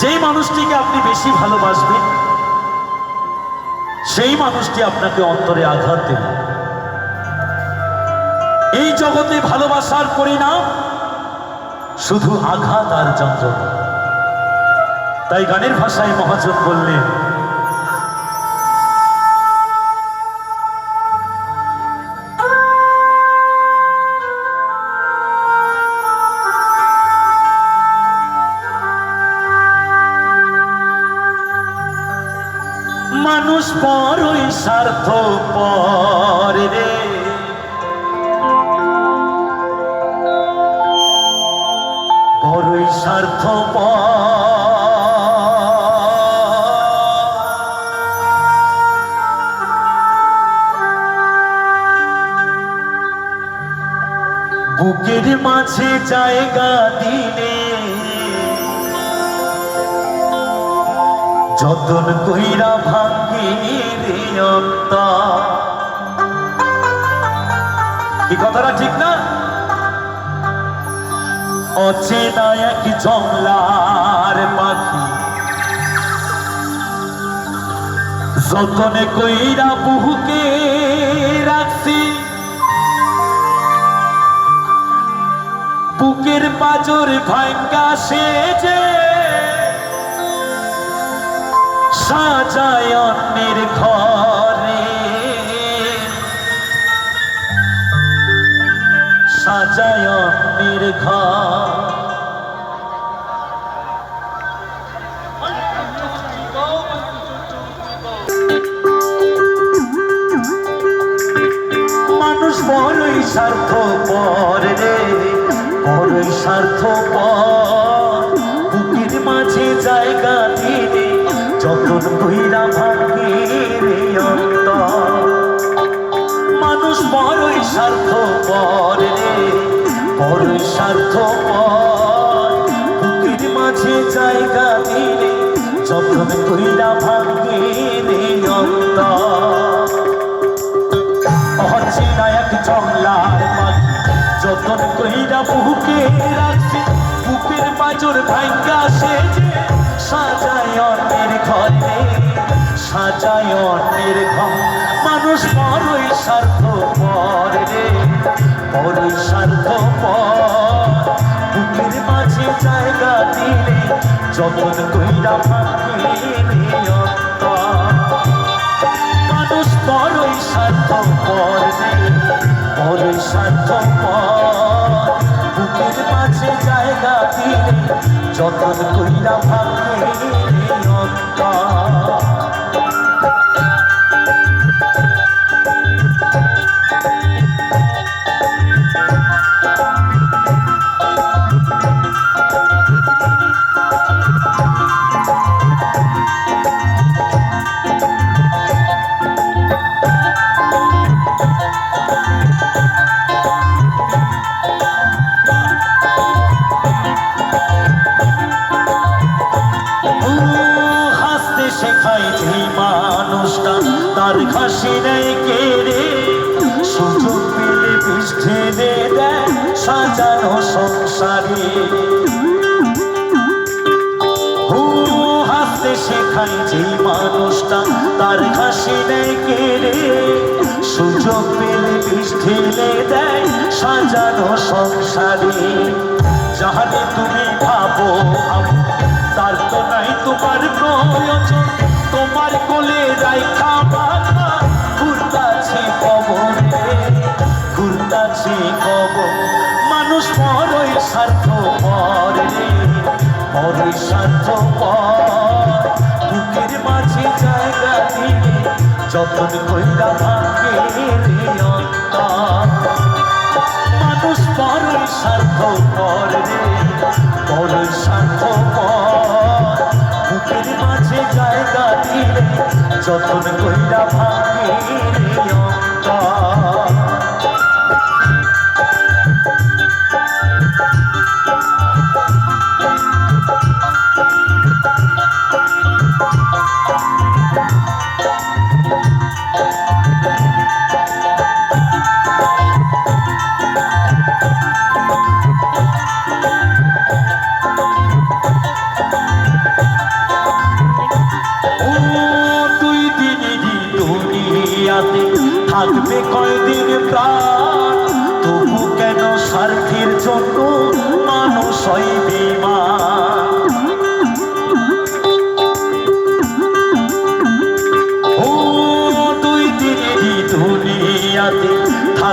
যেই মানুষটিকে আপনি বেশি ভালোবাসবেন, সেই মানুষটি আপনাকে অন্তরে আঘাত দেবে। এই জগতে ভালোবাসার পরিণাম শুধু আঘাত আর যন্ত্রণা। তাই গানের ভাষায় মহাজন বললেন মানুষ বড়ই স্বার্থ পর রে। বড়ই স্বার্থ বুকের মাঝে জায়গা দিলে যতন কইরা ভাঙ্গি রে। কি কথাটা ঠিক না অচেনা এক জংলার পাখি যতনে কইরা বুহুকে রাখছি, বুকের পাজর ভাঙ্গা সেজে সাজায় অন্যের ঘরে। সাজায় অন্যের ঘর। মানুষ বড়ই স্বার্থ পর রে, বড়ই স্বার্থ পর মাঝে জায়গা দিলে যতন বইরা ভাঙে রে মানুষ বড়ই স্বার্থ পর রে, বড়ই স্বার্থ পর বুকের মাঝে জায়গা দিলে যতন বইরা ভাঙে রে অন্তর অচেনা এক জংলার পাখি যতন কইরা বুকে রাখছি, বুকের বাজর ভাঙ্গা সেজে সাজায় অন্যের ঘরে, সাজায় অন্যের মানুষ বড়ই স্বার্থ পর রে, বড়ই স্বার্থ পর বুকের মাঝে জায়গা দিলে, যতন কইরা রে অন্তর। মানুষ বড়ই স্বার্থ পর বড়ই স্বার্থ পর বুকের মাঝে জায়গা দিলে, যতন কইরা ভাঙে শেখায় যে মানুষটা, তার ঘাসি নেই কেড়ে সুযোগ পেলে বিষ ঢেলে দেয় সাজানো সংসারে। হাসতে শেখায় যে মানুষটা, তার ঘাসি নেই কেড়ে সুযোগ পেলে বিষ ঢেলে দেয় সাজানো সংসারে। যাহাতে তুমি ভাবো, তার তো নাই তোমার প্রয়োজন। পরে বড়ই স্বার্থ পর, বুকের মাঝে জায়গা দিলে যতন কইরা অন্তর। মানুষ বড়ই স্বার্থ পর রে বড়ই স্বার্থ পর, বুকের মাঝে জায়গা দিলে যতন কইরা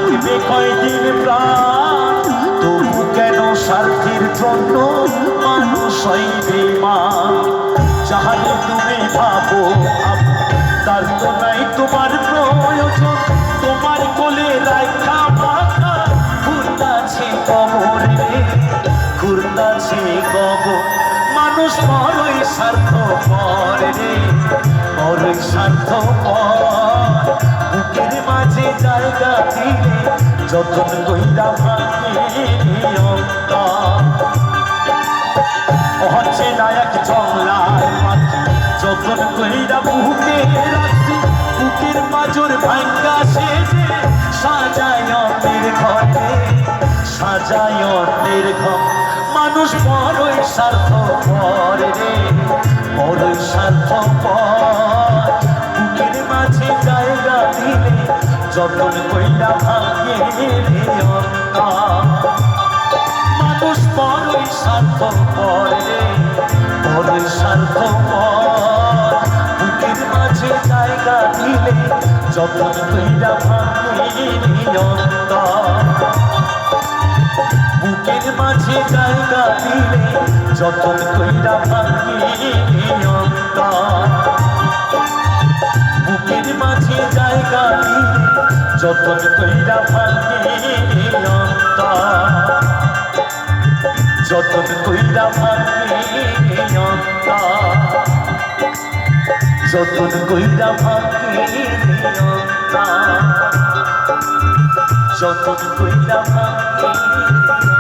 বাঁচবে কয়দিন প্রাণ? তবু কেন স্বার্থের জন্য মানুষ যাহারে তুমি ভাবো, তার তো নাই তোমার প্রয়োজন। তোমার কোলে রাখা মাথা ঘুরতাছে কবরে। ঘুরতাছে কবর, মানুষ বড়ই স্বার্থ পরে বড়ই স্বার্থ পর যতন কইরা ভাঙে অন্তর হচ্ছে নায়ক জংলার মাটি, যতন বুকে রাখছি বুকের মাজর ভাঙ্গা সেজে সাজায় অন্যের সাজায় অন্যের মানুষ বড়ই স্বার্থ পরে রে বড়ই স্বার্থ পর যতন কইরা ভাঙে মানুষ বড়ই স্বার্থ করে বড়ই স্বার্থ বুকের মাঝে জায়গা দিলে যখন কইরা ভাঙে বুকের মাঝে জায়গা দিলে যতন কইরা ভাঙে বুকের যতন কইরা অন্তর যতন কইরা অন্তর যতন কইরা অন্তর যতন কইরা ভাঙে